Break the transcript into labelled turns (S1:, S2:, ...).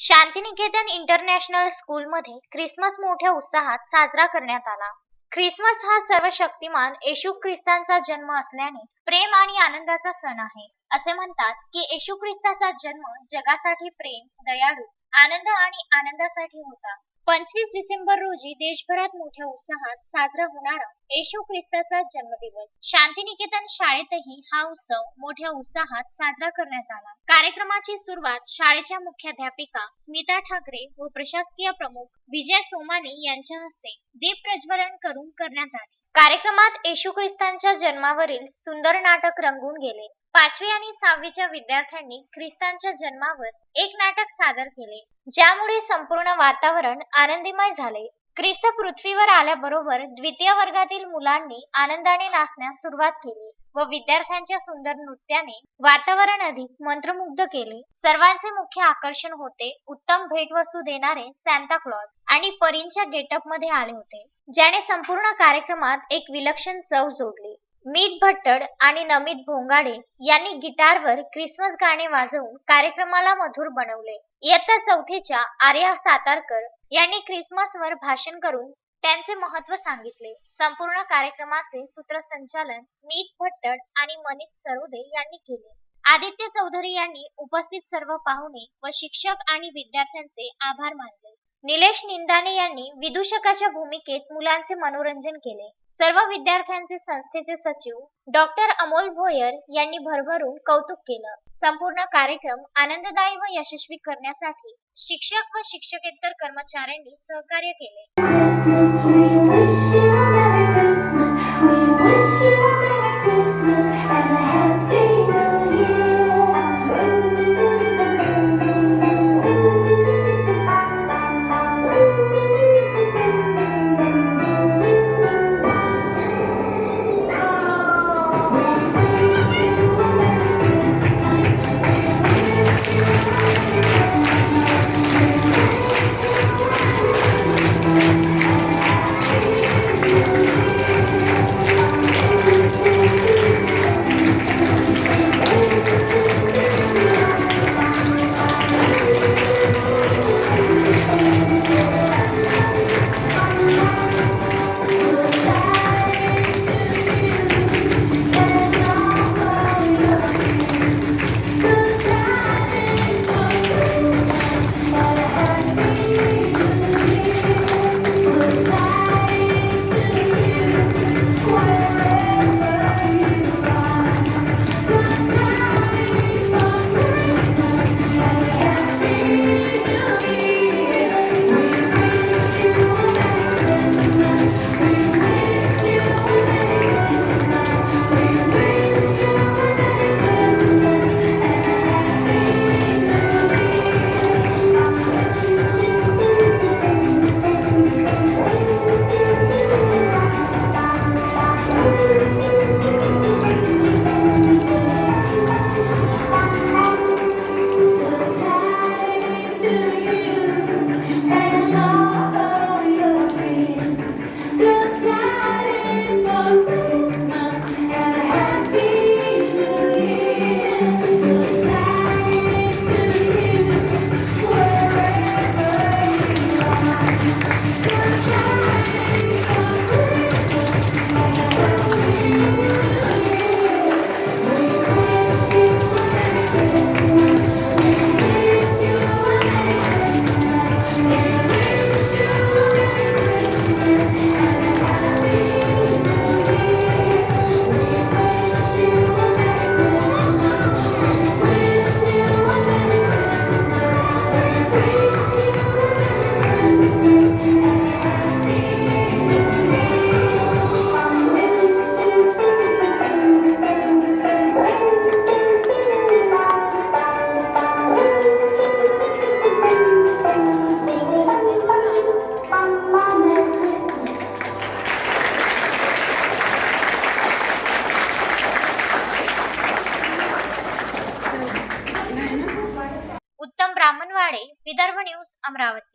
S1: Shantiniketan international स्कूलमध्ये Christmas मोठ्या उत्साहात साजरा करण्यात आला. ख्रिसमस हा सर्व शक्तिमान येशू ख्रिस्तांचा जन्म असल्याने प्रेम आणि आनंदाचा सण आहे. असे म्हणतात की येशू ख्रिस्ताचा जन्म जगासाठी प्रेम दयाळू आनंद आणि आनंदासाठी होता. पंचवीस डिसेंबर रोजी देशभरात मोठ्या उत्साहात साजरा होणारा येशू ख्रिस्ताचा जन्मदिवस. शांतिनिकेतन शाळेतही हा उत्सव मोठ्या उत्साहात साजरा करण्यात आला. कार्यक्रमाची सुरुवात शाळेच्या मुख्याध्यापिका स्मिता ठाकरे व प्रशासकीय प्रमुख विजय सोमानी यांच्या हस्ते दीप प्रज्वलन करून करण्यात आले. कार्यक्रमात येशू ख्रिस्तांच्या जन्मावरील सुंदर नाटक रंगून गेले. पाचवी आणि सहावीच्या विद्यार्थ्यांनी ख्रिस्तांच्या जन्मावर एक नाटक सादर केले. ज्यामुळे संपूर्ण वातावरण आनंदीमय झाले. ख्रिस्त पृथ्वीवर आल्याबरोबर द्वितीय वर्गातील मुलांनी आनंदाने नाचण्यास सुरुवात केली. व विद्यार्थ्यांच्या सुंदर नृत्याने वातावरण अधिक मंत्रमुग्ध केले. सर्वांचे मुख्य आकर्षण होते उत्तम भेटवस्तू देणारे सॅन्टा क्लॉज आणि परींच्या गेटअपमध्ये आले होते ज्याने संपूर्ण कार्यक्रमात एक विलक्षण चव जोडली. मीत भट्टड आणि नमित भोंगाडे यांनी गिटारवर क्रिसमस गाणे वाजवून कार्यक्रमाला मधुर बनवले. इयत्ता चौथीच्या आर्या सातारकर यांनी क्रिसमसवर भाषण करून त्यांचे महत्त्व सांगितले. संपूर्ण कार्यक्रमाचे सूत्रसंचालन मीत भट्टड आणि मनीष सरोदे यांनी केले. आदित्य चौधरी यांनी उपस्थित सर्व पाहुणे व शिक्षक आणि विद्यार्थ्यांचे आभार मानले. निलेश निंदाने यांनी विदूषकाच्या भूमिकेत मुलांचे मनोरंजन केले. सर्व विद्यार्थ्यांचे संस्थेचे सचिव डॉक्टर अमोल भोयर यांनी भरभरून कौतुक केलं. संपूर्ण कार्यक्रम आनंददायी व यशस्वी करण्यासाठी शिक्षक व शिक्षकेतर कर्मचाऱ्यांनी सहकार्य केले.
S2: विदर्भ न्यूज अमरावती.